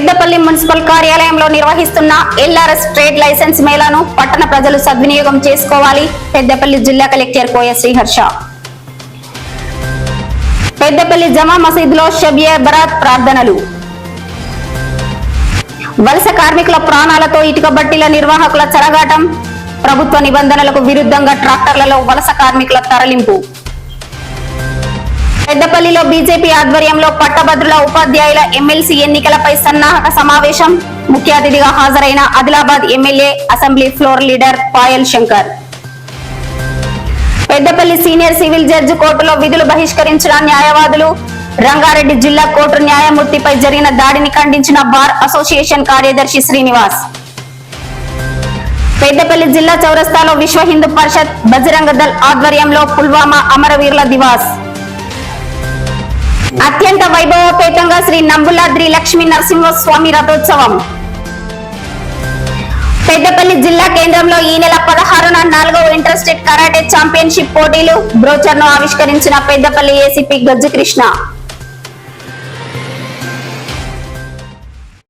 Peddapalli municipal కార్యాలయంలో నిర్వహిస్తున్న LRS trade licence మేళాను పట్టణ ప్రజలు సద్వినియోగం చేసుకోవాలి. పెద్దపల్లి జిల్లా కలెక్టర్ కోయ శ్రీహర్ష. పెద్దపల్లి జమా మసీదులో షబియా బరాత్ ప్రార్థనలు. వలస కార్మికుల ప్రాణాలతో ఇటుక బట్టీల నిర్వాహకుల చెరగాటం ప్రభుత్వ నిబంధనలకు విరుద్ధంగా ట్రాక్టర్లలో వలస కార్మికుల తరలింపు. పెద్దపల్లిలో బీజేపీ ఆధ్వర్యంలో పట్టభద్రుల ఉపాధ్యాయుల ఎమ్మెల్సీ ఎన్నికలపై సన్నాహక సమావేశం. ముఖ్య అతిథిగా హాజరైన Adilabad MLA assembly floor leader Payal Shankar. Peddapalli senior civil judge కోర్టులో విధులు బహిష్కరించిన న్యాయవాదులు. రంగారెడ్డి జిల్లా కోర్టు న్యాయమూర్తిపై జరిగిన దాడిని ఖండించిన బార్ అసోసియేషన్ కార్యదర్శి శ్రీనివాస్. పెద్దపల్లి జిల్లా చౌరస్తాలో విశ్వ హిందూ పరిషత్ బజరంగ దళ్ ఆధ్వర్యంలో పుల్వామా అమరవీరుల దివాస్. అత్యంత వైభవపేతంగా శ్రీ నంబులాద్రి లక్ష్మీ నరసింహస్వామి రథోత్సవం. పెద్దపల్లి జిల్లా కేంద్రంలో ఈ నెల పదహారున నాలుగవ ఇంటర్స్టేట్ కరాటే ఛాంపియన్షిప్ పోటీలు బ్రోచర్ను ఆవిష్కరించిన పెద్దపల్లి ఏసీపీ గజ్జు కృష్ణ